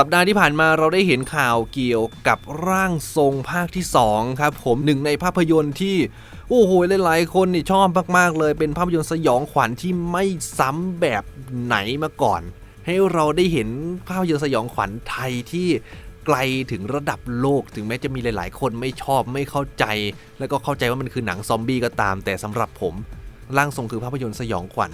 สัปดาห์ที่ผ่านมาเราได้เห็นข่าวเกี่ยวกับร่างทรงภาคที่ 2 ครับ ผมหนึ่งในภาพยนตร์ที่ โอ้โหหลายๆ คนนี่ชอบมากๆ เลยเป็นภาพยนตร์สยองขวัญที่ไม่ซ้ำแบบไหนมาก่อน ให้เราได้เห็นภาพยนตร์สยองขวัญไทยที่ไกลถึงระดับโลกถึงแม้จะมีหลาย ๆ คนไม่ชอบไม่เข้าใจ แล้วก็เข้าใจว่ามันคือหนังซอมบี้ก็ตาม แต่สำหรับผมร่างทรงคือภาพยนตร์สยองขวัญ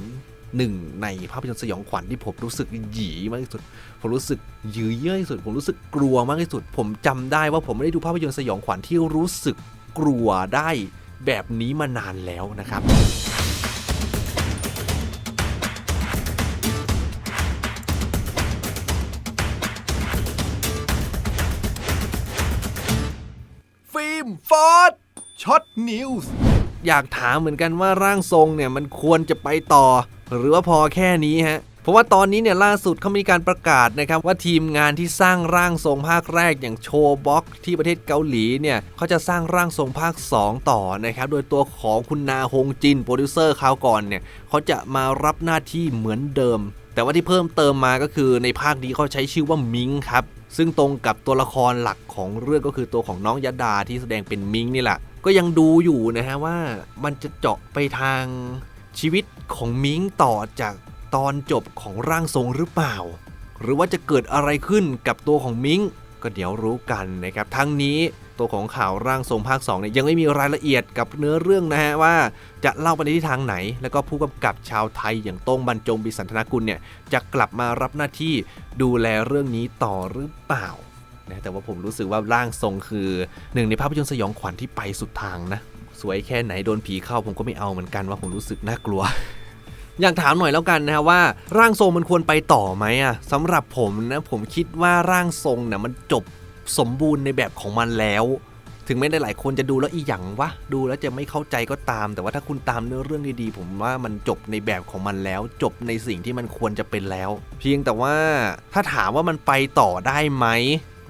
หนึ่งในภาพยนตร์สยองขวัญที่ผมรู้สึกหยีมากที่สุด ผมรู้สึกยื้อเย้ยที่สุด ผมรู้สึกกลัวมากที่สุด ผมจำได้ว่าผมไม่ได้ดูภาพยนตร์สยองขวัญที่รู้สึกกลัวได้แบบนี้มานานแล้วนะครับฟิล์มฟอร์ดช็อตนิวส์ อยากถามเหมือนกันว่าร่างทรงเนี่ยมันควรจะไปต่อ หรือว่าพอแค่นี้ฮะเพราะว่าตอนนี้เนี่ยล่าสุดเขามีการประกาศนะครับว่าทีมงานที่สร้างร่างทรงภาคแรกอย่างโชบ็อกที่ประเทศเกาหลีเนี่ยเขาจะสร้างร่างทรงภาค 2 ต่อนะครับโดยตัวของคุณนาฮงจินโปรดิวเซอร์คราวก่อนเนี่ยเขาจะมารับหน้าที่เหมือนเดิม แต่ว่าที่เพิ่มเติมมาก็คือในภาคนี้เขาใช้ชื่อว่ามิงครับซึ่งตรงกับตัวละครหลักของเรื่องก็คือตัวของน้องยดาที่แสดงเป็นมิงนี่แหละ ก็ยังดูอยู่นะฮะว่ามันจะเจาะไปทางชีวิตของมิงต่อจากตอนจบของร่างทรงหรือเปล่า หรือว่าจะเกิดอะไรขึ้นกับตัวของมิงก็เดี๋ยวรู้กันนะครับทั้งนี้ตัวของข่าวร่างทรงภาค2เนี่ยยังไม่มีรายละเอียดกับเนื้อเรื่องนะฮะว่าจะเล่าไปในทิศทางไหน แล้วก็ผู้กำกับชาวไทยอย่างโต้งบรรจงบิสันธนากุลเนี่ยจะกลับมารับหน้าที่ดูแลเรื่องนี้ต่อหรือเปล่า นะแต่ว่าผมรู้สึกว่าร่างทรงคือหนึ่งในภาพยนตร์สยองขวัญที่ไปสุดทางนะ สวยแค่ไหนโดนผีเข้าผมก็ไม่เอาเหมือนกันว่าผมรู้สึกน่ากลัว อยากถามหน่อยแล้วกันนะฮะว่า ร่างทรงมันควรไปต่อไหมอะสำหรับผมนะผมคิดว่าร่างทรงเนี่ยมันจบสมบูรณ์ในแบบของมันแล้วถึงแม้หลายคนจะดูแล้วอีหยังวะดูแล้วจะไม่เข้าใจก็ตาม แต่ว่าถ้าคุณตามเนื้อเรื่องดีๆ ผมว่ามันจบในแบบของมันแล้ว จบในสิ่งที่มันควรจะเป็นแล้ว เพียงแต่ว่าถ้าถามว่ามันไปต่อได้ไหม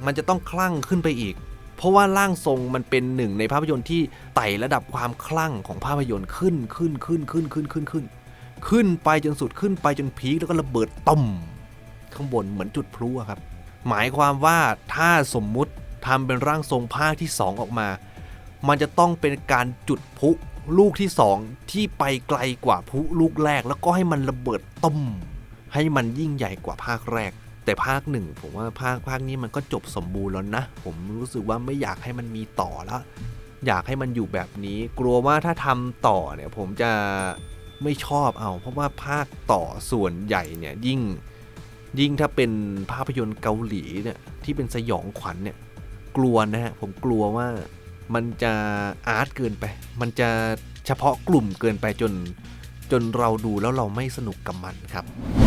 มันจะต้องคลั่งขึ้นไปอีก เพราะว่าร่างทรงมันเป็นหนึ่งในภาพยนตร์ที่ไต่ระดับความคลั่งของภาพยนตร์ขึ้นขึ้นขึ้นขึ้นขึ้นขึ้นขึ้น ขึ้นไปจนสุดขึ้นไปจนพีคแล้วก็ระเบิดต้มข้างบนเหมือนจุดพลุครับ หมายความว่าถ้าสมมุติทำเป็นร่างทรงภาคที่ 2 ออกมา มันจะต้องเป็นการจุดพลุลูกที่ 2 ที่ไปไกลกว่าพลุลูกแรก แล้วก็ให้มันระเบิดต้มให้มันยิ่งใหญ่กว่าภาคแรก แต่ภาคหนึ่งผมว่าภาคภาคนี้มันก็จบสมบูรณ์แล้วนะ ผมรู้สึกว่าไม่อยากให้มันมีต่อแล้วอยากให้มันอยู่แบบนี้ กลัวว่าถ้าทำต่อเนี่ยผมจะไม่ชอบเอา เพราะว่าภาคต่อส่วนใหญ่เนี่ยยิ่งยิ่งถ้าเป็นภาพยนตร์เกาหลีเนี่ยที่เป็นสยองขวัญเนี่ยกลัวนะฮะผมกลัวว่ามันจะอาร์ตเกินไป มันจะเฉพาะกลุ่มเกินไปจนจนเราดูแล้วเราไม่สนุกกับมันครับ